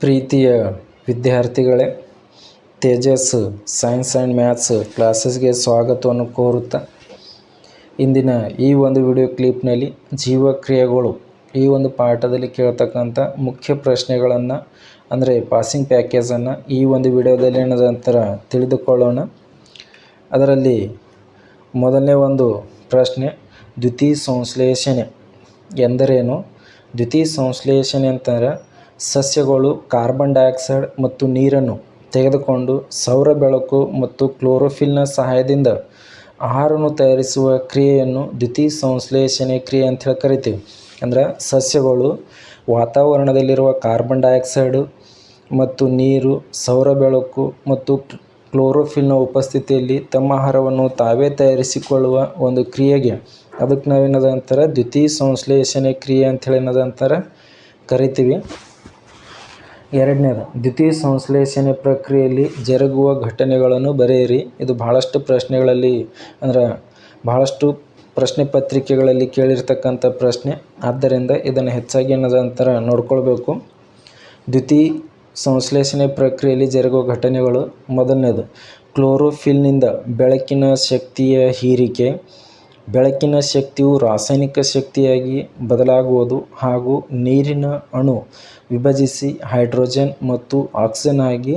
ಪ್ರೀತಿಯ ವಿದ್ಯಾರ್ಥಿಗಳೇ, Tejas science and maths ಕ್ಲಾಸಸ್ಗೆ ಸ್ವಾಗತವನ್ನು ಕೋರುತ್ತಾ ಇಂದಿನ ಈ ಒಂದು ವಿಡಿಯೋ ಕ್ಲಿಪ್ನಲ್ಲಿ ಜೀವಕ್ರಿಯೆಗಳು ಈ ಒಂದು ಪಾಠದಲ್ಲಿ ಕೇಳ್ತಕ್ಕಂಥ ಮುಖ್ಯ ಪ್ರಶ್ನೆಗಳನ್ನು, ಅಂದರೆ ಪಾಸಿಂಗ್ ಪ್ಯಾಕೇಜನ್ನು ಈ ಒಂದು ವಿಡಿಯೋದಲ್ಲಿ ಏನದಂತರ ತಿಳಿದುಕೊಳ್ಳೋಣ. ಅದರಲ್ಲಿ ಮೊದಲನೇ ಒಂದು ಪ್ರಶ್ನೆ, ದ್ವಿತೀಯ ಸಂಶ್ಲೇಷಣೆ ಎಂದರೇನು? ದ್ವಿತೀಯ ಸಂಶ್ಲೇಷಣೆ ಅಂತಂದರೆ ಸಸ್ಯಗಳು ಕಾರ್ಬನ್ ಡೈಆಕ್ಸೈಡ್ ಮತ್ತು ನೀರನ್ನು ತೆಗೆದುಕೊಂಡು ಸೌರ ಬೆಳಕು ಮತ್ತು ಕ್ಲೋರೋಫಿಲ್ನ ಸಹಾಯದಿಂದ ಆಹಾರವನ್ನು ತಯಾರಿಸುವ ಕ್ರಿಯೆಯನ್ನು ದ್ವಿತೀಯ ಸಂಶ್ಲೇಷಣೆ ಕ್ರಿಯೆ ಅಂತ ಹೇಳಿ ಕರಿತೀವಿ. ಅಂದ್ರೆ ಸಸ್ಯಗಳು ವಾತಾವರಣದಲ್ಲಿರುವ ಕಾರ್ಬನ್ ಡೈಆಕ್ಸೈಡು ಮತ್ತು ನೀರು, ಸೌರ ಬೆಳಕು ಮತ್ತು ಕ್ಲೋರೋಫಿಲ್ನ ಉಪಸ್ಥಿತಿಯಲ್ಲಿ ತಮ್ಮ ಆಹಾರವನ್ನು ತಾವೇ ತಯಾರಿಸಿಕೊಳ್ಳುವ ಒಂದು ಕ್ರಿಯೆಗೆ ಅದಕ್ಕೆ ನಾವೇನದ ಅಂತಾರೆ? ದ್ವಿತೀಯ ಸಂಶ್ಲೇಷಣೆ ಕ್ರಿಯೆ ಹೇಳಿ ಏನದ ಅಂತಾರೆ? ಕರಿತೀವಿ. ಎರಡನೇದು, ದ್ವಿತೀಯ ಸಂಶ್ಲೇಷಣೆ ಪ್ರಕ್ರಿಯೆಯಲ್ಲಿ ಜರುಗುವ ಘಟನೆಗಳನ್ನು ಬರೆಯಿರಿ. ಇದು ಭಾಳಷ್ಟು ಪ್ರಶ್ನೆಗಳಲ್ಲಿ, ಅಂದ್ರೆ ಭಾಳಷ್ಟು ಪ್ರಶ್ನೆ ಪತ್ರಿಕೆಗಳಲ್ಲಿ ಕೇಳಿರ್ತಕ್ಕಂಥ ಪ್ರಶ್ನೆ. ಆದ್ದರಿಂದ ಇದನ್ನು ಹೆಚ್ಚಾಗಿ ಏನದ ಅಂತಾರೆ ನೋಡ್ಕೊಳ್ಬೇಕು. ದ್ವಿತೀಯ ಸಂಶ್ಲೇಷಣೆ ಪ್ರಕ್ರಿಯೆಯಲ್ಲಿ ಜರುಗುವ ಘಟನೆಗಳು. ಮೊದಲನೇದು, ಕ್ಲೋರೋಫಿಲ್ನಿಂದ ಬೆಳಕಿನ ಶಕ್ತಿಯ ಹೀರಿಕೆ. ಬೆಳಕಿನ ಶಕ್ತಿಯು ರಾಸಾಯನಿಕ ಶಕ್ತಿಯಾಗಿ ಬದಲಾಗುವುದು ಹಾಗೂ ನೀರಿನ ಅಣು ವಿಭಜಿಸಿ ಹೈಡ್ರೋಜನ್ ಮತ್ತು ಆಕ್ಸಿಜನ್ ಆಗಿ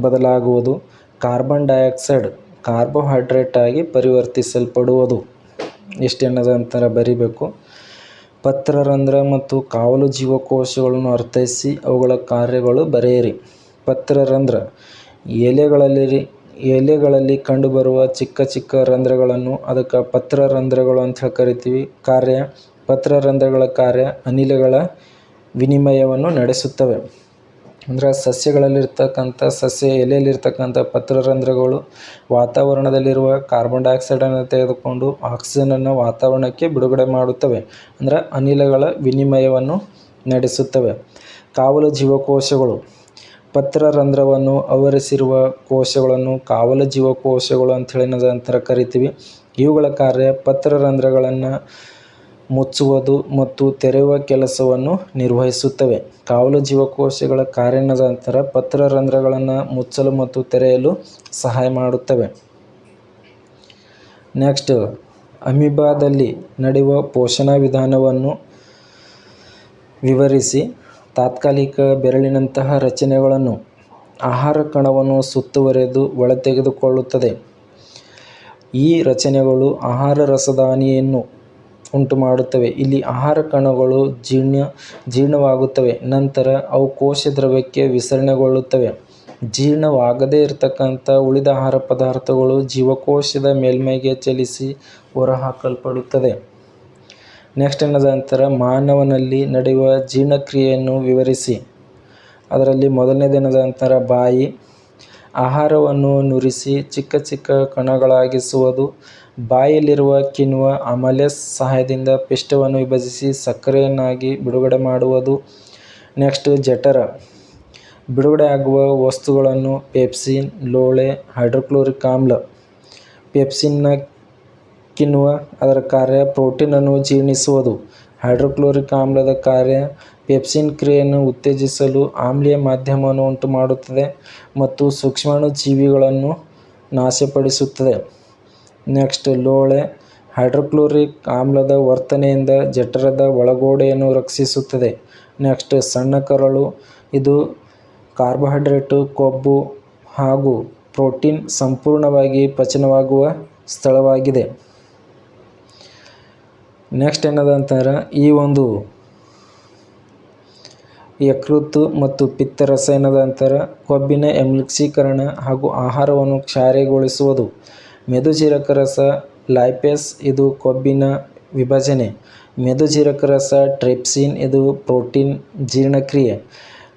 ಬದಲಾಗುವುದು. ಕಾರ್ಬನ್ ಡೈಆಕ್ಸೈಡ್ ಕಾರ್ಬೋಹೈಡ್ರೇಟ್ ಆಗಿ ಪರಿವರ್ತಿಸಲ್ಪಡುವುದು. ಇಷ್ಟೇನದ ಅಂತಾರೆ ಬರಿಬೇಕು? ಪತ್ರರಂಧ್ರ ಮತ್ತು ಕಾವಲು ಜೀವಕೋಶಗಳನ್ನು ಅರ್ಥೈಸಿ ಅವುಗಳ ಕಾರ್ಯಗಳು ಬರೆಯಿರಿ. ಪತ್ರರಂಧ್ರ ಎಲೆಗಳಲ್ಲಿ ಎಲೆಗಳಲ್ಲಿ ಕಂಡುಬರುವ ಚಿಕ್ಕ ಚಿಕ್ಕ ರಂಧ್ರಗಳನ್ನು ಅದಕ್ಕೆ ಪತ್ರರಂಧ್ರಗಳು ಅಂತ ಹೇಳಿ ಕರಿತೀವಿ. ಕಾರ್ಯ, ಪತ್ರರಂಧ್ರಗಳ ಕಾರ್ಯ ಅನಿಲಗಳ ವಿನಿಮಯವನ್ನು ನಡೆಸುತ್ತವೆ. ಅಂದ್ರೆ ಸಸ್ಯಗಳಲ್ಲಿರ್ತಕ್ಕಂಥ ಸಸ್ಯ ಎಲೆಯಲ್ಲಿರ್ತಕ್ಕಂಥ ಪತ್ರರಂಧ್ರಗಳು ವಾತಾವರಣದಲ್ಲಿರುವ ಕಾರ್ಬನ್ ಡೈಆಕ್ಸೈಡನ್ನು ತೆಗೆದುಕೊಂಡು ಆಕ್ಸಿಜನನ್ನು ವಾತಾವರಣಕ್ಕೆ ಬಿಡುಗಡೆ ಮಾಡುತ್ತವೆ. ಅಂದ್ರೆ ಅನಿಲಗಳ ವಿನಿಮಯವನ್ನು ನಡೆಸುತ್ತವೆ. ಕಾವಲು ಜೀವಕೋಶಗಳು. ಪತ್ರರಂಧ್ರವನ್ನು ಆವರಿಸಿರುವ ಕೋಶಗಳನ್ನು ಕಾವಲ ಜೀವಕೋಶಗಳು ಅಂಥೇಳಿ ನಂತರ ಕರಿತೀವಿ. ಇವುಗಳ ಕಾರ್ಯ ಪತ್ರ ರಂಧ್ರಗಳನ್ನು ಮುಚ್ಚುವುದು ಮತ್ತು ತೆರೆಯುವ ಕೆಲಸವನ್ನು ನಿರ್ವಹಿಸುತ್ತವೆ. ಕಾವಲು ಜೀವಕೋಶಗಳ ಪತ್ರ ರಂಧ್ರಗಳನ್ನು ಮುಚ್ಚಲು ಮತ್ತು ತೆರೆಯಲು ಸಹಾಯ ಮಾಡುತ್ತವೆ. ನೆಕ್ಸ್ಟ್, ಅಮೀಬಾದಲ್ಲಿ ನಡೆಯುವ ಪೋಷಣಾ ವಿಧಾನವನ್ನು ವಿವರಿಸಿ. ತಾತ್ಕಾಲಿಕ ಬೆರಳಿನಂತಹ ರಚನೆಗಳನ್ನು ಆಹಾರ ಕಣವನ್ನು ಸುತ್ತುವರೆದು ಒಳತೆಗೆದುಕೊಳ್ಳುತ್ತದೆ. ಈ ರಚನೆಗಳು ಆಹಾರ ರಸದಾನಿಯನ್ನು ಉಂಟುಮಾಡುತ್ತವೆ. ಇಲ್ಲಿ ಆಹಾರ ಕಣಗಳು ಜೀರ್ಣ, ಜೀರ್ಣವಾಗುತ್ತವೆ. ನಂತರ ಅವು ಕೋಶ ದ್ರವ್ಯಕ್ಕೆ ವಿಸರಣೆಗೊಳ್ಳುತ್ತವೆ. ಜೀರ್ಣವಾಗದೇ ಇರತಕ್ಕಂಥ ಉಳಿದ ಆಹಾರ ಪದಾರ್ಥಗಳು ಜೀವಕೋಶದ ಮೇಲ್ಮೈಗೆ ಚಲಿಸಿ ಹೊರಹಾಕಲ್ಪಡುತ್ತದೆ ನೆಕ್ಸ್ಟ್ ಏನದ ಅಂತಾರೆ ಮಾನವನಲ್ಲಿ ನಡೆಯುವ ಜೀರ್ಣಕ್ರಿಯೆಯನ್ನು ವಿವರಿಸಿ. ಅದರಲ್ಲಿ ಮೊದಲನೇದು ಏನದ ಅಂತಾರೆ ಬಾಯಿ. ಆಹಾರವನ್ನು ನುರಿಸಿ ಚಿಕ್ಕ ಚಿಕ್ಕ ಕಣಗಳಾಗಿಸುವುದು. ಬಾಯಲ್ಲಿರುವ ಕಿಣ್ವ ಅಮಲೆಸ್ ಸಹಾಯದಿಂದ ಪಿಷ್ಟವನ್ನು ವಿಭಜಿಸಿ ಸಕ್ಕರೆಯನ್ನಾಗಿ ಬಿಡುಗಡೆ ಮಾಡುವುದು. ನೆಕ್ಸ್ಟ್ ಜಠರ. ಬಿಡುಗಡೆ ಆಗುವ ವಸ್ತುಗಳನ್ನು ಪೆಪ್ಸಿನ್, ಲೋಳೆ, ಹೈಡ್ರೋಕ್ಲೋರಿಕ್ ಆಮ್ಲ. ಪೆಪ್ಸಿನ್ನ ಕಿಣ್ವ ಅದರ ಕಾರ್ಯ ಪ್ರೋಟೀನನ್ನು ಜೀರ್ಣಿಸುವುದು. ಹೈಡ್ರೋಕ್ಲೋರಿಕ್ ಆಮ್ಲದ ಕಾರ್ಯ ಪೆಪ್ಸಿನ್ ಕ್ರಿಯೆಯನ್ನು ಉತ್ತೇಜಿಸಲು ಆಮ್ಲೀಯ ಮಾಧ್ಯಮವನ್ನು ಉಂಟುಮಾಡುತ್ತದೆ ಮತ್ತು ಸೂಕ್ಷ್ಮಾಣು ಜೀವಿಗಳನ್ನು ನಾಶಪಡಿಸುತ್ತದೆ. ನೆಕ್ಸ್ಟ್, ಲೋಳೆ ಹೈಡ್ರೋಕ್ಲೋರಿಕ್ ಆಮ್ಲದ ವರ್ತನೆಯಿಂದ ಜಠರದ ಒಳಗೋಡೆಯನ್ನು ರಕ್ಷಿಸುತ್ತದೆ. ನೆಕ್ಸ್ಟ್, ಸಣ್ಣ ಕರಳು ಇದು ಕಾರ್ಬೋಹೈಡ್ರೇಟು, ಕೊಬ್ಬು ಹಾಗೂ ಪ್ರೋಟೀನ್ ಸಂಪೂರ್ಣವಾಗಿ ಪಚನವಾಗುವ ಸ್ಥಳವಾಗಿದೆ. ನೆಕ್ಸ್ಟ್ ಏನದ ಈ ಒಂದು ಯಕೃತ್ತು ಮತ್ತು ಪಿತ್ತರಸ ಏನದ ಅಂತಾರೆ? ಕೊಬ್ಬಿನ ಎಮ್ಲಿಕ್ಸೀಕರಣ ಹಾಗೂ ಆಹಾರವನ್ನು ಕ್ಷಾರೆಗೊಳಿಸುವುದು. ಮೆದುಜೀರಕ ರಸ ಲೈಪೇಸ್, ಇದು ಕೊಬ್ಬಿನ ವಿಭಜನೆ. ಮೆದುಜೀರಕ ರಸ ಟ್ರಿಪ್ಸಿನ್, ಇದು ಪ್ರೋಟೀನ್ ಜೀರ್ಣಕ್ರಿಯೆ.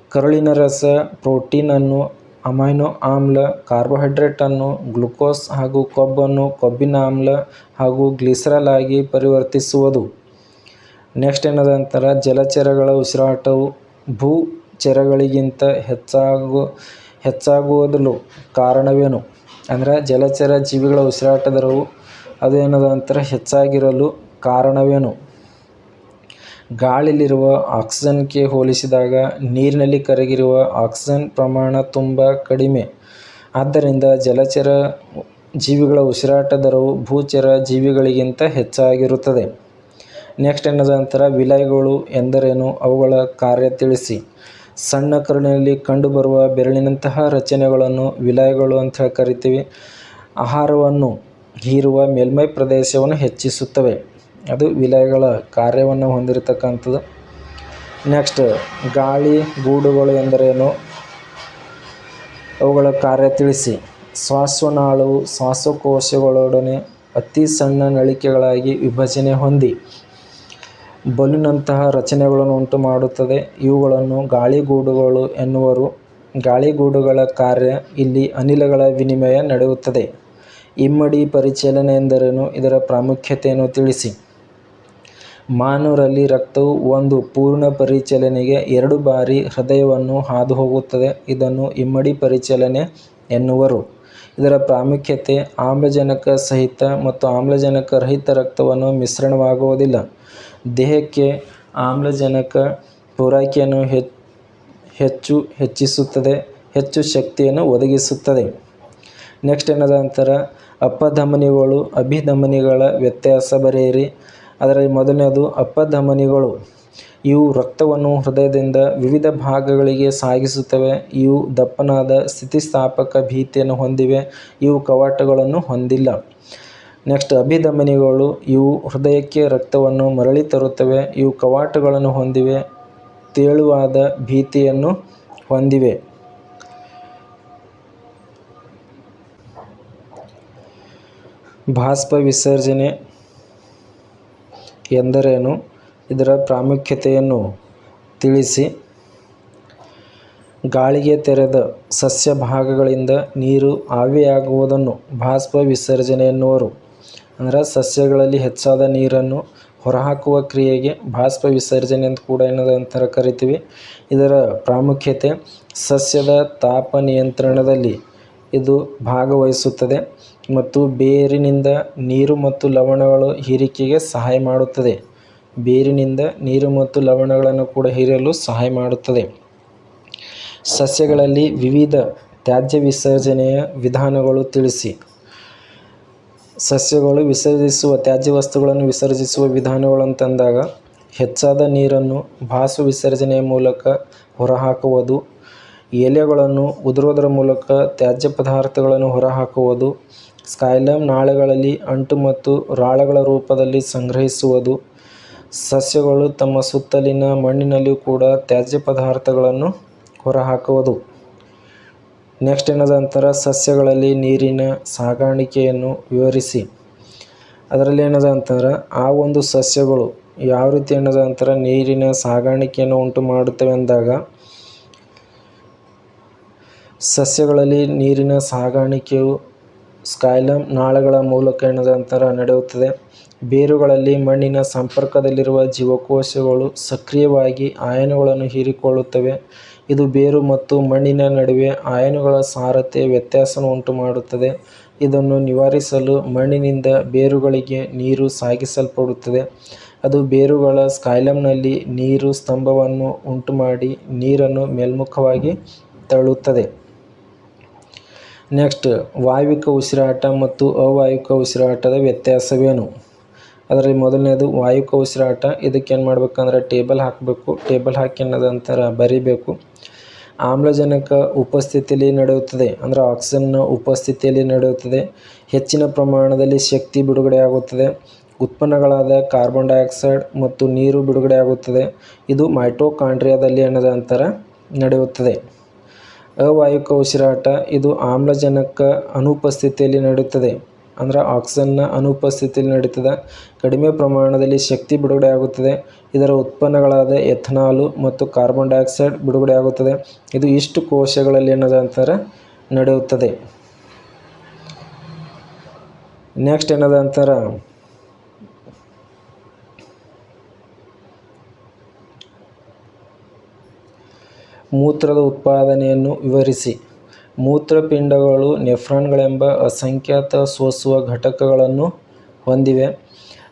ಕರುಳಿನ ರಸ ಪ್ರೋಟೀನನ್ನು ಅಮೈನೋ ಆಮ್ಲ ಕಾರ್ಬೋಹೈಡ್ರೇಟನ್ನು ಗ್ಲುಕೋಸ್ ಹಾಗೂ ಕೊಬ್ಬನ್ನು ಕೊಬ್ಬಿನ ಆಮ್ಲ ಹಾಗೂ ಗ್ಲಿಸರಲ್ ಆಗಿ ಪರಿವರ್ತಿಸುವುದು. ನೆಕ್ಸ್ಟ್ ಏನದ ಅಂತಾರೆ, ಜಲಚರಗಳ ಉಸಿರಾಟವು ಭೂಚರಗಳಿಗಿಂತ ಹೆಚ್ಚಾಗು, ಹೆಚ್ಚಾಗುವುದಲು ಕಾರಣವೇನು? ಅಂದರೆ, ಜಲಚರ ಜೀವಿಗಳ ಉಸಿರಾಟ ದರವು ಅದು ಅಂತಾರೆ, ಹೆಚ್ಚಾಗಿರಲು ಕಾರಣವೇನು? ಗಾಳಿಯಲ್ಲಿರುವ ಆಕ್ಸಿಜನ್ಗೆ ಹೋಲಿಸಿದಾಗ ನೀರಿನಲ್ಲಿ ಕರಗಿರುವ ಆಕ್ಸಿಜನ್ ಪ್ರಮಾಣ ತುಂಬ ಕಡಿಮೆ. ಆದ್ದರಿಂದ ಜಲಚರ ಜೀವಿಗಳ ಉಸಿರಾಟ ದರವು ಭೂಚರ ಜೀವಿಗಳಿಗಿಂತ ಹೆಚ್ಚಾಗಿರುತ್ತದೆ. ನೆಕ್ಸ್ಟ್ ಏನದ ವಿಲಯಗಳು ಎಂದರೇನು? ಅವುಗಳ ಕಾರ್ಯ ತಿಳಿಸಿ. ಸಣ್ಣ ಕರುಳಿನಲ್ಲಿ ಕಂಡುಬರುವ ಬೆರಳಿನಂತಹ ರಚನೆಗಳನ್ನು ವಿಲಯಗಳು ಅಂತ ಕರಿತೀವಿ. ಆಹಾರವನ್ನು ಹೀರುವ ಮೇಲ್ಮೈ ಪ್ರದೇಶವನ್ನು ಹೆಚ್ಚಿಸುತ್ತವೆ. ಅದು ವಿಲಯಗಳ ಕಾರ್ಯವನ್ನು ಹೊಂದಿರತಕ್ಕಂಥದ್ದು. ನೆಕ್ಸ್ಟ್ ಗಾಳಿ, ಗೂಡುಗಳು ಎಂದರೇನು? ಅವುಗಳ ಕಾರ್ಯ ತಿಳಿಸಿ. ಶ್ವಾಸನಾಳವು ಶ್ವಾಸಕೋಶಗಳೊಡನೆ ಅತಿ ಸಣ್ಣ ನಳಿಕೆಗಳಾಗಿ ವಿಭಜನೆ ಹೊಂದಿ ಬಲೂನ್ನಂತಹ ರಚನೆಗಳನ್ನು ಉಂಟು ಮಾಡುತ್ತದೆ ಇವುಗಳನ್ನು ಗಾಳಿಗೂಡುಗಳು ಎನ್ನುವರು. ಗಾಳಿಗೂಡುಗಳ ಕಾರ್ಯ ಇಲ್ಲಿ ಅನಿಲಗಳ ವಿನಿಮಯ ನಡೆಯುತ್ತದೆ. ಇಮ್ಮಡಿ ಪರಿಚಲನೆ ಎಂದರೇನು? ಇದರ ಪ್ರಾಮುಖ್ಯತೆಯನ್ನು ತಿಳಿಸಿ. ಮಾನವರಲ್ಲಿ ರಕ್ತವು ಒಂದು ಪೂರ್ಣ ಪರಿಚಲನೆಗೆ ಎರಡು ಬಾರಿ ಹೃದಯವನ್ನು ಹಾದುಹೋಗುತ್ತದೆ. ಇದನ್ನು ಇಮ್ಮಡಿ ಪರಿಚಲನೆ ಎನ್ನುವರು. ಇದರ ಪ್ರಾಮುಖ್ಯತೆ ಆಮ್ಲಜನಕ ಸಹಿತ ಮತ್ತು ಆಮ್ಲಜನಕ ರಹಿತ ರಕ್ತವನ್ನು ಮಿಶ್ರಣವಾಗುವುದಿಲ್ಲ. ದೇಹಕ್ಕೆ ಆಮ್ಲಜನಕ ಪೂರೈಕೆಯನ್ನು ಹೆಚ್ಚು ಹೆಚ್ಚಿಸುತ್ತದೆ. ಹೆಚ್ಚು ಶಕ್ತಿಯನ್ನು ಒದಗಿಸುತ್ತದೆ. ನೆಕ್ಸ್ಟ್ ಏನದ ಅಪಧಮನಿಗಳು, ಅಭಿಧಮನಿಗಳ ವ್ಯತ್ಯಾಸ ಬರೆಯಿರಿ. ಅದರಲ್ಲಿ ಮೊದಲನೆಯದು ಅಪಧಮನಿಗಳು. ಇವು ರಕ್ತವನ್ನು ಹೃದಯದಿಂದ ವಿವಿಧ ಭಾಗಗಳಿಗೆ ಸಾಗಿಸುತ್ತವೆ. ಇವು ದಪ್ಪನಾದ ಸ್ಥಿತಿಸ್ಥಾಪಕ ಭೀತಿಯನ್ನು ಹೊಂದಿವೆ. ಇವು ಕವಾಟಗಳನ್ನು ಹೊಂದಿಲ್ಲ. ನೆಕ್ಸ್ಟ್ ಅಭಿಧಮನಿಗಳು. ಇವು ಹೃದಯಕ್ಕೆ ರಕ್ತವನ್ನು ಮರಳಿ ತರುತ್ತವೆ. ಇವು ಕವಾಟಗಳನ್ನು ಹೊಂದಿವೆ. ತೆಳುವಾದ ಭೀತಿಯನ್ನು ಹೊಂದಿವೆ. ಭಾಸ್ಪ ವಿಸರ್ಜನೆ ಎಂದರೇನು? ಇದರ ಪ್ರಾಮುಖ್ಯತೆಯನ್ನು ತಿಳಿಸಿ. ಗಾಳಿಗೆ ತೆರೆದ ಸಸ್ಯ ಭಾಗಗಳಿಂದ ನೀರು ಆವಿಯಾಗುವುದನ್ನು ಬಾಷ್ಪ ವಿಸರ್ಜನೆ ಎನ್ನುವರು. ಅಂದರೆ ಸಸ್ಯಗಳಲ್ಲಿ ಹೆಚ್ಚಾದ ನೀರನ್ನು ಹೊರಹಾಕುವ ಕ್ರಿಯೆಗೆ ಬಾಷ್ಪ ವಿಸರ್ಜನೆ ಅಂತ ಕೂಡ ಏನಂತ ಕರಿತೀವಿ. ಇದರ ಪ್ರಾಮುಖ್ಯತೆ ಸಸ್ಯದ ತಾಪ ನಿಯಂತ್ರಣದಲ್ಲಿ ಇದು ಭಾಗವಹಿಸುತ್ತದೆ ಮತ್ತು ಬೇರಿನಿಂದ ನೀರು ಮತ್ತು ಲವಣಗಳು ಹೀರಿಕೆಗೆ ಸಹಾಯ ಮಾಡುತ್ತದೆ. ಬೇರಿನಿಂದ ನೀರು ಮತ್ತು ಲವಣಗಳನ್ನು ಕೂಡ ಹೀರಲು ಸಹಾಯ ಮಾಡುತ್ತದೆ. ಸಸ್ಯಗಳಲ್ಲಿ ವಿವಿಧ ತ್ಯಾಜ್ಯ ವಿಸರ್ಜನೆಯ ವಿಧಾನಗಳು ತಿಳಿಸಿ. ಸಸ್ಯಗಳು ವಿಸರ್ಜಿಸುವ ತ್ಯಾಜ್ಯ ವಸ್ತುಗಳನ್ನು ವಿಸರ್ಜಿಸುವ ವಿಧಾನಗಳು ಅಂತಂದಾಗ ಹೆಚ್ಚಾದ ನೀರನ್ನು ಭಾಸು ವಿಸರ್ಜನೆಯ ಮೂಲಕ ಹೊರಹಾಕುವುದು. ಎಲೆಗಳನ್ನು ಉದುರೋದರ ಮೂಲಕ ತ್ಯಾಜ್ಯ ಪದಾರ್ಥಗಳನ್ನು ಹೊರಹಾಕುವುದು. ಕ್ಸೈಲಮ್ ನಾಳಗಳಲ್ಲಿ ಅಂಟು ಮತ್ತು ರಾಳಗಳ ರೂಪದಲ್ಲಿ ಸಂಗ್ರಹಿಸುವುದು. ಸಸ್ಯಗಳು ತಮ್ಮ ಸುತ್ತಲಿನ ಮಣ್ಣಿನಲ್ಲಿಯೂ ಕೂಡ ತ್ಯಾಜ್ಯ ಪದಾರ್ಥಗಳನ್ನು ಹೊರಹಾಕುವುದು. ನೆಕ್ಸ್ಟ್ ಏನದ ಸಸ್ಯಗಳಲ್ಲಿ ನೀರಿನ ಸಾಗಾಣಿಕೆಯನ್ನು ವಿವರಿಸಿ. ಅದರಲ್ಲಿ ಏನದ ಆ ಒಂದು ಸಸ್ಯಗಳು ಯಾವ ರೀತಿ ಏನದ ನೀರಿನ ಸಾಗಾಣಿಕೆಯನ್ನು ಉಂಟು ಮಾಡುತ್ತವೆ ಅಂದಾಗ, ಸಸ್ಯಗಳಲ್ಲಿ ನೀರಿನ ಸಾಗಾಣಿಕೆಯು ಕ್ಸೈಲಮ್ ನಾಳಗಳ ಮೂಲಕ ಏನದಂತರ ನಡೆಯುತ್ತದೆ. ಬೇರುಗಳಲ್ಲಿ ಮಣ್ಣಿನ ಸಂಪರ್ಕದಲ್ಲಿರುವ ಜೀವಕೋಶಗಳು ಸಕ್ರಿಯವಾಗಿ ಅಯಾನುಗಳನ್ನು ಹೀರಿಕೊಳ್ಳುತ್ತವೆ. ಇದು ಬೇರು ಮತ್ತು ಮಣ್ಣಿನ ನಡುವೆ ಅಯಾನುಗಳ ಸಾರತೆ ವ್ಯತ್ಯಾಸವನ್ನು ಉಂಟುಮಾಡುತ್ತದೆ. ಇದನ್ನು ನಿವಾರಿಸಲು ಮಣ್ಣಿನಿಂದ ಬೇರುಗಳಿಗೆ ನೀರು ಸಾಗಿಸಲ್ಪಡುತ್ತದೆ. ಅದು ಬೇರುಗಳ ಸ್ಕೈಲಮ್ನಲ್ಲಿ ನೀರು ಸ್ತಂಭವನ್ನು ಉಂಟುಮಾಡಿ ನೀರನ್ನು ಮೇಲ್ಮುಖವಾಗಿ ತಳ್ಳುತ್ತದೆ. ನೆಕ್ಸ್ಟ್ ವಾಯುವಿಕ ಉಸಿರಾಟ ಮತ್ತು ಅವಾಯುವಿಕ ಉಸಿರಾಟದ ವ್ಯತ್ಯಾಸವೇನು? ಅದರಲ್ಲಿ ಮೊದಲನೇದು ವಾಯುಕ ಉಸಿರಾಟ. ಇದಕ್ಕೆ ಏನು ಮಾಡ್ಬೇಕಂದ್ರೆ ಟೇಬಲ್ ಹಾಕಬೇಕು. ಟೇಬಲ್ ಹಾಕಿ ಅನ್ನೋದಂತರ ಬರಿಬೇಕು. ಆಮ್ಲಜನಕ ಉಪಸ್ಥಿತಿಯಲ್ಲಿ ನಡೆಯುತ್ತದೆ. ಅಂದ್ರೆ ಆಕ್ಸಿಜನ್ನ ಉಪಸ್ಥಿತಿಯಲ್ಲಿ ನಡೆಯುತ್ತದೆ. ಹೆಚ್ಚಿನ ಪ್ರಮಾಣದಲ್ಲಿ ಶಕ್ತಿ ಬಿಡುಗಡೆಯಾಗುತ್ತದೆ. ಉತ್ಪನ್ನಗಳಾದ ಕಾರ್ಬನ್ ಡೈಆಕ್ಸೈಡ್ ಮತ್ತು ನೀರು ಬಿಡುಗಡೆಯಾಗುತ್ತದೆ. ಇದು ಮೈಟೋಕಾಂಡ್ರಿಯಾದಲ್ಲಿ ಅನ್ನೋದಂತರ ನಡೆಯುತ್ತದೆ. ಅವಾಯವಿಕ ಉಸಿರಾಟ. ಇದು ಆಮ್ಲಜನಕ ಅನುಪಸ್ಥಿತಿಯಲ್ಲಿ ನಡೆಯುತ್ತದೆ. ಅಂದ್ರೆ ಆಕ್ಸಿಜನ್ನ ಅನುಪಸ್ಥಿತಿಯಲ್ಲಿ ನಡೀತದೆ. ಕಡಿಮೆ ಪ್ರಮಾಣದಲ್ಲಿ ಶಕ್ತಿ ಬಿಡುಗಡೆ ಆಗುತ್ತದೆ ಇದರ ಉತ್ಪನ್ನಗಳಾದ ಎಥನಾಲು ಮತ್ತು ಕಾರ್ಬನ್ ಡೈಆಕ್ಸೈಡ್ ಬಿಡುಗಡೆಯಾಗುತ್ತದೆ. ಇದು ಇಷ್ಟು ಕೋಶಗಳಲ್ಲಿ ಏನದ ನಡೆಯುತ್ತದೆ. ನೆಕ್ಸ್ಟ್ ಏನದ ಮೂತ್ರದ ಉತ್ಪಾದನೆಯನ್ನು ವಿವರಿಸಿ. ಮೂತ್ರಪಿಂಡಗಳು ನೆಫ್ರಾನ್ಗಳೆಂಬ ಅಸಂಖ್ಯಾತ ಸೋಸುವ ಘಟಕಗಳನ್ನು ಹೊಂದಿವೆ.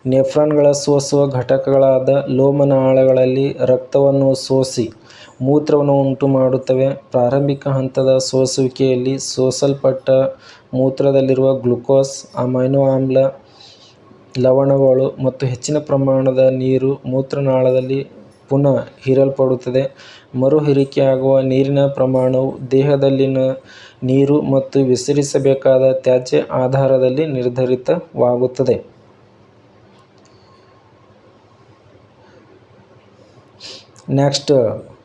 ನೆಫ್ರಾನ್ಗಳ ಸೋಸುವ ಘಟಕಗಳಾದ ಲೋಮನಾಳಗಳಲ್ಲಿ ರಕ್ತವನ್ನು ಸೋಸಿ ಮೂತ್ರವನ್ನು ಉಂಟು ಮಾಡುತ್ತವೆ ಪ್ರಾರಂಭಿಕ ಹಂತದ ಸೋಸುವಿಕೆಯಲ್ಲಿ ಸೋಸಲ್ಪಟ್ಟ ಮೂತ್ರದಲ್ಲಿರುವ ಗ್ಲುಕೋಸ್ ಅಮೈನೋ ಆಮ್ಲ, ಲವಣಗಳು ಮತ್ತು ಹೆಚ್ಚಿನ ಪ್ರಮಾಣದ ನೀರು ಮೂತ್ರನಾಳದಲ್ಲಿ ಪುನಃ ಹೀರಲ್ಪಡುತ್ತದೆ. ಮರುಹೀರಿಕೆಯಾಗುವ ನೀರಿನ ಪ್ರಮಾಣವು ದೇಹದಲ್ಲಿನ ನೀರು ಮತ್ತು ವಿಸ್ತರಿಸಬೇಕಾದ ತ್ಯಾಜ್ಯ ಆಧಾರದಲ್ಲಿ ನಿರ್ಧರಿತವಾಗುತ್ತದೆ. ನೆಕ್ಸ್ಟ್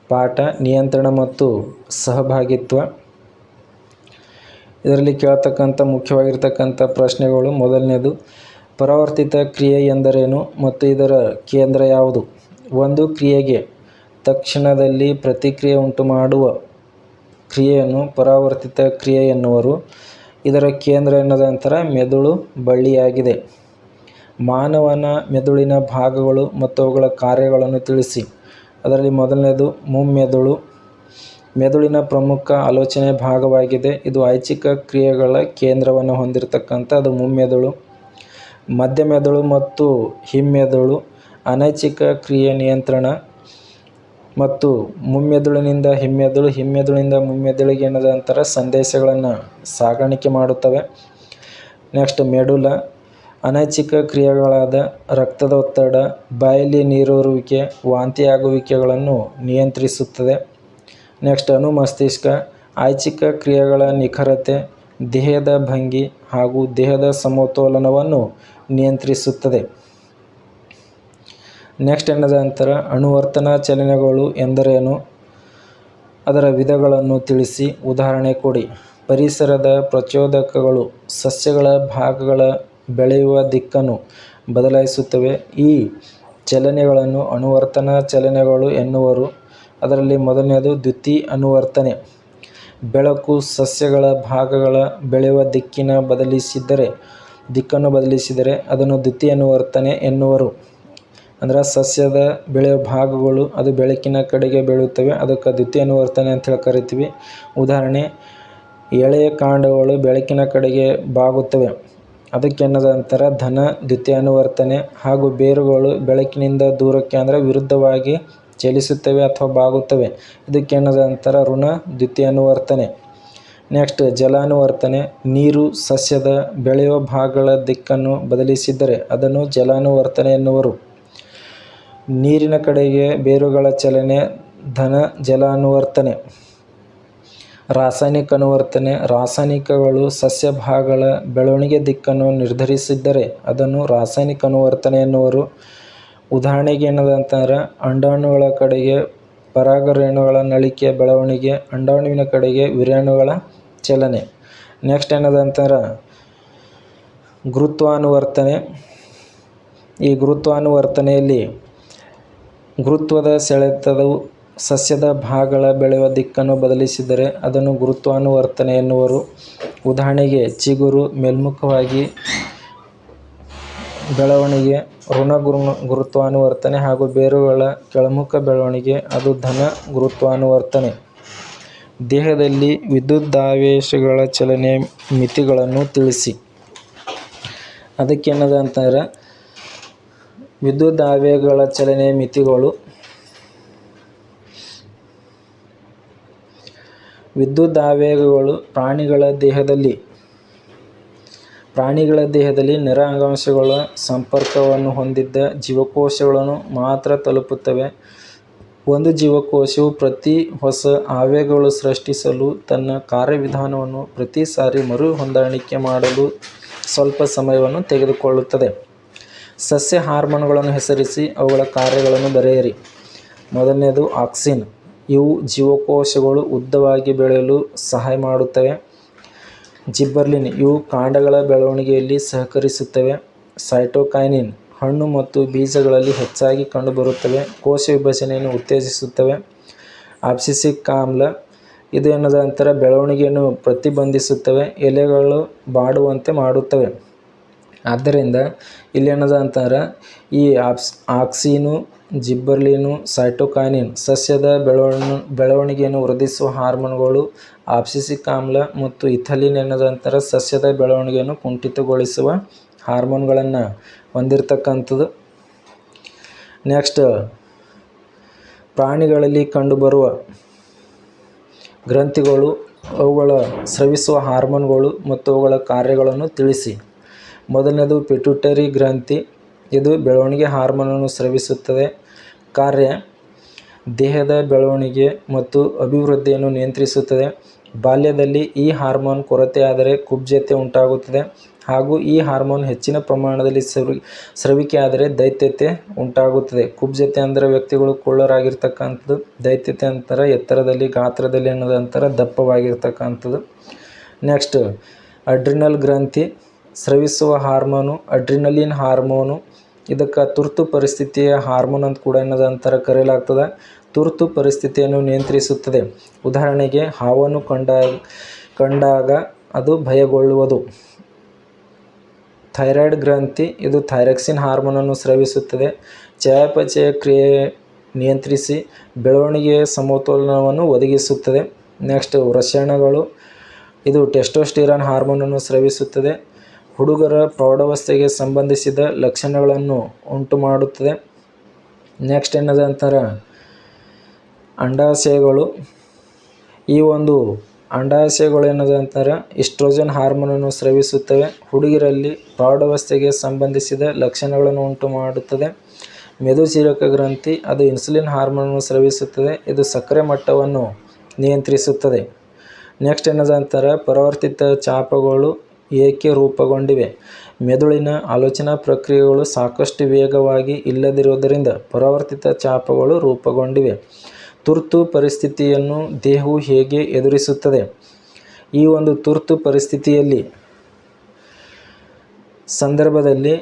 ಪಾಠ, ನಿಯಂತ್ರಣ ಮತ್ತು ಸಹಭಾಗಿತ್ವ. ಇದರಲ್ಲಿ ಕೇಳತಕ್ಕಂಥ ಮುಖ್ಯವಾಗಿರ್ತಕ್ಕಂಥ ಪ್ರಶ್ನೆಗಳು ಮೊದಲನೇದು, ಪರಾವರ್ತಿತ ಕ್ರಿಯೆ ಎಂದರೇನು ಮತ್ತು ಇದರ ಕೇಂದ್ರ ಯಾವುದು? ಒಂದು ಕ್ರಿಯೆಗೆ ತಕ್ಷಣದಲ್ಲಿ ಪ್ರತಿಕ್ರಿಯೆ ಉಂಟುಮಾಡುವ ಕ್ರಿಯೆಯನ್ನು ಪರಾವರ್ತಿತ ಕ್ರಿಯೆ ಎನ್ನುವರು. ಇದರ ಕೇಂದ್ರ ಎನ್ನದಂತರ ಮೆದುಳು ಬಳ್ಳಿಯಾಗಿದೆ. ಮಾನವನ ಮೆದುಳಿನ ಭಾಗಗಳು ಮತ್ತು ಅವುಗಳ ಕಾರ್ಯಗಳನ್ನು ತಿಳಿಸಿ. ಅದರಲ್ಲಿ ಮೊದಲನೇದು ಮುಮ್ಮೆದುಳು. ಮೆದುಳಿನ ಪ್ರಮುಖ ಆಲೋಚನೆ ಭಾಗವಾಗಿದೆ. ಇದು ಐಚ್ಛಿಕ ಕ್ರಿಯೆಗಳ ಕೇಂದ್ರವನ್ನು ಹೊಂದಿರತಕ್ಕಂಥದ್ದು ಮುಮ್ಮೆದುಳು. ಮಧ್ಯಮೆದುಳು ಮತ್ತು ಹಿಮ್ಮೆದುಳು ಅನೈಚ್ಛಿಕ ಕ್ರಿಯೆ ನಿಯಂತ್ರಣ ಮತ್ತು ಮುಮ್ಮೆದುಳಿನಿಂದ ಹಿಮ್ಮೆದುಳು, ಹಿಮ್ಮೆದುಳಿನಿಂದ ಮುಮ್ಮೆದುಳಿಗೆ ಎನ್ನದಂತರ ಸಂದೇಶಗಳನ್ನು ಸಾಗಾಣಿಕೆ ಮಾಡುತ್ತವೆ. ನೆಕ್ಸ್ಟ್ ಮೆಡುಲ ಅನೈಚ್ಛಿಕ ಕ್ರಿಯೆಗಳಾದ ರಕ್ತದ ಒತ್ತಡ ಬಾಯಲ್ಲಿ ನೀರೂರುವಿಕೆ, ವಾಂತಿಯಾಗುವಿಕೆಗಳನ್ನು ನಿಯಂತ್ರಿಸುತ್ತದೆ. ನೆಕ್ಸ್ಟ್ ಅನುಮಸ್ತಿಷ್ಕ ಐಚ್ಛಿಕ ಕ್ರಿಯೆಗಳ ನಿಖರತೆ, ದೇಹದ ಭಂಗಿ ಹಾಗೂ ದೇಹದ ಸಮತೋಲನವನ್ನು ನಿಯಂತ್ರಿಸುತ್ತದೆ. ನೆಕ್ಸ್ಟ್ ಎನ್ನದಂತರ ಅನುವರ್ತನ ಚಲನೆಗಳು ಎಂದರೇನು? ಅದರ ವಿಧಗಳನ್ನು ತಿಳಿಸಿ. ಉದಾಹರಣೆ ಕೊಡಿ. ಪರಿಸರದ ಪ್ರಚೋದಕಗಳು ಸಸ್ಯಗಳ ಭಾಗಗಳ ಬೆಳೆಯುವ ದಿಕ್ಕನ್ನು ಬದಲಾಯಿಸುತ್ತವೆ. ಈ ಚಲನೆಗಳನ್ನು ಅನುವರ್ತನ ಚಲನೆಗಳು ಎನ್ನುವರು. ಅದರಲ್ಲಿ ಮೊದಲನೆಯದು ದ್ಯುತಿ ಅನುವರ್ತನೆ. ಬೆಳಕು ಸಸ್ಯಗಳ ಭಾಗಗಳ ಬೆಳೆಯುವ ದಿಕ್ಕನ್ನು ಬದಲಿಸಿದರೆ ಅದನ್ನು ದ್ಯುತಿ ಅನುವರ್ತನೆ ಎನ್ನುವರು. ಅಂದ್ರ ಸಸ್ಯದ ಬೆಳೆಯ ಭಾಗಗಳು ಅದು ಬೆಳಕಿನ ಕಡೆಗೆ ಬೆಳೆಯುತ್ತವೆ ಅದಕ್ಕೆ ದ್ವಿತೀಯ ಅನುವರ್ತನೆ ಅಂತೇಳಿ ಕರಿತೀವಿ. ಉದಾಹರಣೆ, ಎಳೆಯ ಕಾಂಡಗಳು ಬೆಳಕಿನ ಕಡೆಗೆ ಬಾಗುತ್ತವೆ ಅದಕ್ಕೆನ್ನದಂತರ ಧನ ದ್ಯುತಿಯನುವರ್ತನೆ ಹಾಗೂ ಬೇರುಗಳು ಬೆಳಕಿನಿಂದ ದೂರಕ್ಕೆ ಅಂದ್ರೆ ವಿರುದ್ಧವಾಗಿ ಚಲಿಸುತ್ತವೆ ಅಥವಾ ಬಾಗುತ್ತವೆ ಇದಕ್ಕೆನ್ನದಂತರ ಋಣ ದ್ಯುತಿಯನುವರ್ತನೆ. ನೆಕ್ಸ್ಟ್, ಜಲಾನುವರ್ತನೆ. ನೀರು ಸಸ್ಯದ ಬೆಳೆಯುವ ಭಾಗಗಳ ದಿಕ್ಕನ್ನು ಬದಲಿಸಿದರೆ ಅದನ್ನು ಜಲಾನುವರ್ತನೆ ಎನ್ನುವರು. ನೀರಿನ ಕಡೆಗೆ ಬೇರುಗಳ ಚಲನೆ ಧನ ಜಲಾನುವರ್ತನೆ. ರಾಸಾಯನಿಕ ಅನುವರ್ತನೆ. ರಾಸಾಯನಿಕಗಳು ಸಸ್ಯ ಭಾಗಗಳ ಬೆಳವಣಿಗೆ ದಿಕ್ಕನ್ನು ನಿರ್ಧರಿಸಿದ್ದರೆ ಅದನ್ನು ರಾಸಾಯನಿಕ ಅನುವರ್ತನೆ ಎನ್ನುವರು. ಉದಾಹರಣೆಗೆ ಎನ್ನದಂತರ ಅಂಡಾಣುಗಳ ಕಡೆಗೆ ಪರಾಗರೇಣುಗಳ ನಳಿಕೆ ಬೆಳವಣಿಗೆ, ಅಂಡಾಣುವಿನ ಕಡೆಗೆ ವಿರೇಣುಗಳ ಚಲನೆ. ನೆಕ್ಸ್ಟ್ ಎನ್ನದಂತರ ಗುರುತ್ವಾನುವರ್ತನೆ. ಈ ಗುರುತ್ವಾನುವರ್ತನೆಯಲ್ಲಿ ಗುರುತ್ವದ ಸೆಳೆತವು ಸಸ್ಯದ ಭಾಗಗಳ ಬೆಳೆಯುವ ದಿಕ್ಕನ್ನು ಬದಲಿಸಿದರೆ ಅದನ್ನು ಗುರುತ್ವಾನುವರ್ತನೆ ಎನ್ನುವರು. ಉದಾಹರಣೆಗೆ, ಚಿಗುರು ಮೇಲ್ಮುಖವಾಗಿ ಬೆಳವಣಿಗೆ, ಋಣ ಗುರುತ್ವಾನುವರ್ತನೆ ಹಾಗೂ ಬೇರುಗಳ ಕೆಳಮುಖ ಬೆಳವಣಿಗೆ, ಅದು ಧನ ಗುರುತ್ವಾನುವರ್ತನೆ. ದೇಹದಲ್ಲಿ ವಿದ್ಯುದಾವೇಶಗಳ ಚಲನೆ ಮಿತಿಗಳನ್ನು ತಿಳಿಸಿ. ಅದಕ್ಕೆನ್ನದಂತರ ಆವೇಗಗಳ ಚಲನೆಯ ಮಿತಿಗಳು. ವಿದ್ಯುತ್ ಆವೇಗಗಳು ಪ್ರಾಣಿಗಳ ದೇಹದಲ್ಲಿ ಪ್ರಾಣಿಗಳ ದೇಹದಲ್ಲಿ ನೇರ ಅಂಗಾಂಶಗಳ ಸಂಪರ್ಕವನ್ನು ಹೊಂದಿದ್ದ ಜೀವಕೋಶಗಳನ್ನು ಮಾತ್ರ ತಲುಪುತ್ತವೆ. ಒಂದು ಜೀವಕೋಶವು ಪ್ರತಿ ಹೊಸ ಆವೇಗಗಳು ಸೃಷ್ಟಿಸಲು ತನ್ನ ಕಾರ್ಯವಿಧಾನವನ್ನು ಪ್ರತಿ ಸಾರಿ ಮರು ಹೊಂದಾಣಿಕೆ ಮಾಡಲು ಸ್ವಲ್ಪ ಸಮಯವನ್ನು ತೆಗೆದುಕೊಳ್ಳುತ್ತದೆ. ಸಸ್ಯ ಹಾರ್ಮೋನುಗಳನ್ನು ಹೆಸರಿಸಿ ಅವುಗಳ ಕಾರ್ಯಗಳನ್ನು ಬರೆಯಿರಿ. ಮೊದಲನೆಯದು, ಆಕ್ಸಿನ್. ಇವು ಜೀವಕೋಶಗಳು ಉದ್ದವಾಗಿ ಬೆಳೆಯಲು ಸಹಾಯ ಮಾಡುತ್ತವೆ. ಜಿಬ್ಬರ್ಲಿನ್ ಇವು ಕಾಂಡಗಳ ಬೆಳವಣಿಗೆಯಲ್ಲಿ ಸಹಕರಿಸುತ್ತವೆ. ಸೈಟೋಕೈನಿನ್. ಹಣ್ಣು ಮತ್ತು ಬೀಜಗಳಲ್ಲಿ ಹೆಚ್ಚಾಗಿ ಕಂಡುಬರುತ್ತವೆ. ಕೋಶ ವಿಭಜನೆಯನ್ನು ಉತ್ತೇಜಿಸುತ್ತವೆ. ಆಪ್ಸಿಸಿಕ್ ಆಮ್ಲ. ಇದು ಎನ್ನದಂತರ ಬೆಳವಣಿಗೆಯನ್ನು ಪ್ರತಿಬಂಧಿಸುತ್ತವೆ. ಎಲೆಗಳು ಬಾಡುವಂತೆ ಮಾಡುತ್ತವೆ. ಆದ್ದರಿಂದ ಇಲ್ಲಿ ಅಂತಾರೆ ಈ ಆಪ್ಸ್ ಆಕ್ಸಿನು, ಜಿಬ್ಬರ್ಲಿನು ಸೈಟೋಕೈನಿನ್ ಸಸ್ಯದ ಬೆಳವಣ ಬೆಳವಣಿಗೆಯನ್ನು ವೃದ್ಧಿಸುವ ಹಾರ್ಮೋನ್ಗಳು ಆಪ್ಸಿಸಿಕ್ ಆಮ್ಲ ಮತ್ತು ಇಥಿಲಿನ್ ಅಂತಾರೆ ಸಸ್ಯದ ಬೆಳವಣಿಗೆಯನ್ನು ಕುಂಠಿತಗೊಳಿಸುವ ಹಾರ್ಮೋನ್ಗಳನ್ನು ಹೊಂದಿರತಕ್ಕಂಥದ್ದು. ನೆಕ್ಸ್ಟ್ ಪ್ರಾಣಿಗಳಲ್ಲಿ ಕಂಡುಬರುವ ಗ್ರಂಥಿಗಳು ಅವುಗಳ ಸ್ರವಿಸುವ ಹಾರ್ಮೋನ್ಗಳು ಮತ್ತು ಅವುಗಳ ಕಾರ್ಯಗಳನ್ನು ತಿಳಿಸಿ. ಮೊದಲನೇದು ಪಿಟ್ಯೂಟರಿ ಗ್ರಂಥಿ. ಇದು ಬೆಳವಣಿಗೆ ಹಾರ್ಮೋನನ್ನು ಸ್ರವಿಸುತ್ತದೆ. ಕಾರ್ಯ, ದೇಹದ ಬೆಳವಣಿಗೆ ಮತ್ತು ಅಭಿವೃದ್ಧಿಯನ್ನು ನಿಯಂತ್ರಿಸುತ್ತದೆ. ಬಾಲ್ಯದಲ್ಲಿ ಈ ಹಾರ್ಮೋನ್ ಕೊರತೆಯಾದರೆ ಕುಬ್ಜತೆ ಉಂಟಾಗುತ್ತದೆ ಹಾಗೂ ಈ ಹಾರ್ಮೋನ್ ಹೆಚ್ಚಿನ ಪ್ರಮಾಣದಲ್ಲಿ ಸ್ರವಿ ಸ್ರವಿಕೆಯಾದರೆ ದೈತ್ಯತೆ ಉಂಟಾಗುತ್ತದೆ. ಕುಬ್ಜತೆ ಅಂದರೆ ವ್ಯಕ್ತಿಗಳು ಕುಳ್ಳರಾಗಿರ್ತಕ್ಕಂಥದ್ದು, ದೈತ್ಯತೆ ಅಂತರ ಎತ್ತರದಲ್ಲಿ, ಗಾತ್ರದಲ್ಲಿ ಅನ್ನೋದಂತರ ದಪ್ಪವಾಗಿರ್ತಕ್ಕಂಥದ್ದು. ನೆಕ್ಸ್ಟ್, ಅಡ್ರಿನಲ್ ಗ್ರಂಥಿ. ಸ್ರವಿಸುವ ಹಾರ್ಮೋನು, ಅಡ್ರಿನಲಿನ್ ಹಾರ್ಮೋನು, ಇದಕ್ಕೆ ತುರ್ತು ಪರಿಸ್ಥಿತಿಯ ಹಾರ್ಮೋನ್ ಅಂತ ಕೂಡ ಅನ್ನೋದಂತರ ಕರೆಯಲಾಗ್ತದೆ. ತುರ್ತು ಪರಿಸ್ಥಿತಿಯನ್ನು ನಿಯಂತ್ರಿಸುತ್ತದೆ. ಉದಾಹರಣೆಗೆ, ಹಾವನ್ನು ಕಂಡ, ಕಂಡಾಗ ಅದು ಭಯಗೊಳ್ಳುವುದು. ಥೈರಾಯ್ಡ್ ಗ್ರಂಥಿ, ಇದು ಥೈರಾಕ್ಸಿನ್ ಹಾರ್ಮೋನನ್ನು ಸ್ರವಿಸುತ್ತದೆ. ಚಯಾಪಚಯ ಕ್ರಿಯೆ ನಿಯಂತ್ರಿಸಿ, ಬೆಳವಣಿಗೆಯ ಸಮತೋಲನವನ್ನು ಒದಗಿಸುತ್ತದೆ. ನೆಕ್ಸ್ಟ್ ರಸಾಯನಗಳು ಇದು ಟೆಸ್ಟೋಸ್ಟಿರಾನ್ ಹಾರ್ಮೋನನ್ನು ಸ್ರವಿಸುತ್ತದೆ. ಹುಡುಗರ ಪ್ರೌಢಾವಸ್ಥೆಗೆ ಸಂಬಂಧಿಸಿದ ಲಕ್ಷಣಗಳನ್ನು ಉಂಟು ಮಾಡುತ್ತದೆ ನೆಕ್ಸ್ಟ್ ಏನದಂತರ ಅಂಡಾಶಯಗಳು. ಈ ಒಂದು ಅಂಡಾಶಯಗಳು ಏನದಂತಾರೆ ಇಸ್ಟ್ರೋಜನ್ ಹಾರ್ಮೋನನ್ನು ಸ್ರವಿಸುತ್ತವೆ. ಹುಡುಗಿರಲ್ಲಿ ಪ್ರೌಢಾವಸ್ಥೆಗೆ ಸಂಬಂಧಿಸಿದ ಲಕ್ಷಣಗಳನ್ನು ಉಂಟು ಮಾಡುತ್ತದೆ ಮೆದುಚೀರಕ ಗ್ರಂಥಿ, ಅದು ಇನ್ಸುಲಿನ್ ಹಾರ್ಮೋನನ್ನು ಸ್ರವಿಸುತ್ತದೆ. ಇದು ಸಕ್ಕರೆ ಮಟ್ಟವನ್ನು ನಿಯಂತ್ರಿಸುತ್ತದೆ. ನೆಕ್ಸ್ಟ್ ಏನದಂತಾರೆ ಪರಿವರ್ತಿತ ಚಾಪಗಳು. ಏಕೆ ರೂಪುಗೊಂಡಿವೆ? ಮೆದುಳಿನ ಆಲೋಚನಾ ಪ್ರಕ್ರಿಯೆಗಳು ಸಾಕಷ್ಟು ವೇಗವಾಗಿ ಇಲ್ಲದಿರುವುದರಿಂದ ಪರಾವರ್ತಿತ ಚಾಪಗಳು ರೂಪುಗೊಂಡಿವೆ. ತುರ್ತು ಪರಿಸ್ಥಿತಿಯನ್ನು ದೇಹವು ಹೇಗೆ ಎದುರಿಸುತ್ತದೆ? ಈ ಒಂದು ತುರ್ತು ಪರಿಸ್ಥಿತಿಯಲ್ಲಿ ಸಂದರ್ಭದಲ್ಲಿ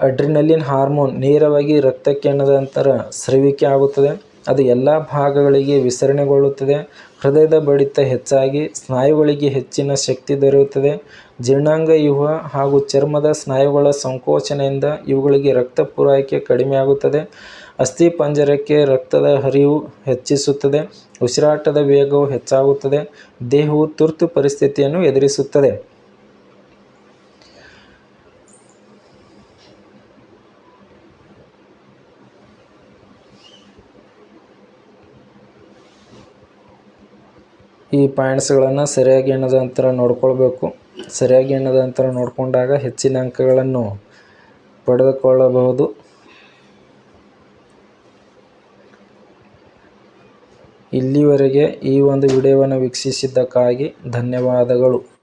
ಅಡ್ರಿನಲಿನ್ ಹಾರ್ಮೋನ್ ನೇರವಾಗಿ ರಕ್ತಕ್ಕೆ ಅನ್ನದಂತರ ಸ್ರವಿಕೆ ಆಗುತ್ತದೆ. ಅದು ಎಲ್ಲ ಭಾಗಗಳಿಗೆ ವಿಸರಣೆಗೊಳ್ಳುತ್ತದೆ. ಹೃದಯದ ಬಡಿತ ಹೆಚ್ಚಾಗಿ, ಸ್ನಾಯುಗಳಿಗೆ ಹೆಚ್ಚಿನ ಶಕ್ತಿ ದೊರೆಯುತ್ತದೆ. ಜೀರ್ಣಾಂಗವ್ಯೂಹ ಹಾಗೂ ಚರ್ಮದ ಸ್ನಾಯುಗಳ ಸಂಕೋಚನೆಯಿಂದ ಇವುಗಳಿಗೆ ರಕ್ತ ಪೂರೈಕೆ ಕಡಿಮೆಯಾಗುತ್ತದೆ. ಅಸ್ಥಿಪಂಜರಕ್ಕೆ ರಕ್ತದ ಹರಿವು ಹೆಚ್ಚಿಸುತ್ತದೆ. ಉಸಿರಾಟದ ವೇಗವು ಹೆಚ್ಚಾಗುತ್ತದೆ. ದೇಹವು ತುರ್ತು ಪರಿಸ್ಥಿತಿಯನ್ನು ಎದುರಿಸುತ್ತದೆ. ಈ ಪಾಯಿಂಟ್ಸ್ಗಳನ್ನು ಸರಿಯಾಗಿ ಏನದಂತರ ನೋಡ್ಕೊಳ್ಬೇಕು. ಸರಿಯಾಗಿ ಏನದಂತರ ನೋಡಿಕೊಂಡಾಗ ಹೆಚ್ಚಿನ ಅಂಕಗಳನ್ನು ಪಡೆದುಕೊಳ್ಳಬಹುದು. ಇಲ್ಲಿವರೆಗೆ ಈ ಒಂದು ವಿಡಿಯೋವನ್ನು ವೀಕ್ಷಿಸಿದ್ದಕ್ಕಾಗಿ ಧನ್ಯವಾದಗಳು.